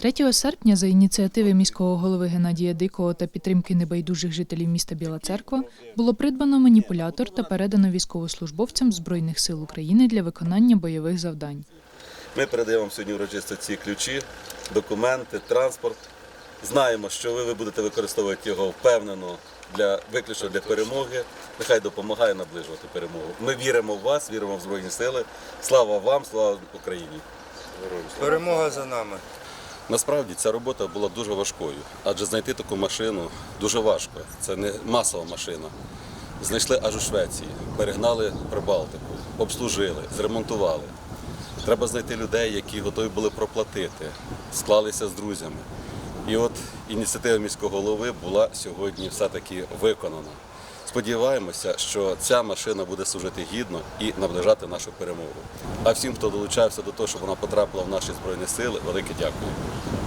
3 серпня за ініціативи міського голови Геннадія Дикого та підтримки небайдужих жителів міста Біла Церква було придбано маніпулятор та передано військовослужбовцям Збройних сил України для виконання бойових завдань. Ми передаємо вам сьогодні урочисто ці ключі, документи, транспорт. Знаємо, що ви, ви будете використовувати його впевнено для виключно для перемоги. Нехай допомагає наближувати перемогу. Ми віримо в вас, віримо в Збройні Сили. Слава вам, слава Україні! Перемога за нами. Насправді ця робота була дуже важкою, адже знайти таку машину дуже важко. Це не масова машина. Знайшли аж у Швеції, перегнали Прибалтику, обслужили, зремонтували. Треба знайти людей, які готові були проплатити, склалися з друзями. І от ініціатива міського голови була сьогодні все-таки виконана. Сподіваємося, що ця машина буде служити гідно і наближати нашу перемогу. А всім, хто долучався до того, щоб вона потрапила в наші збройні сили, велике дякую.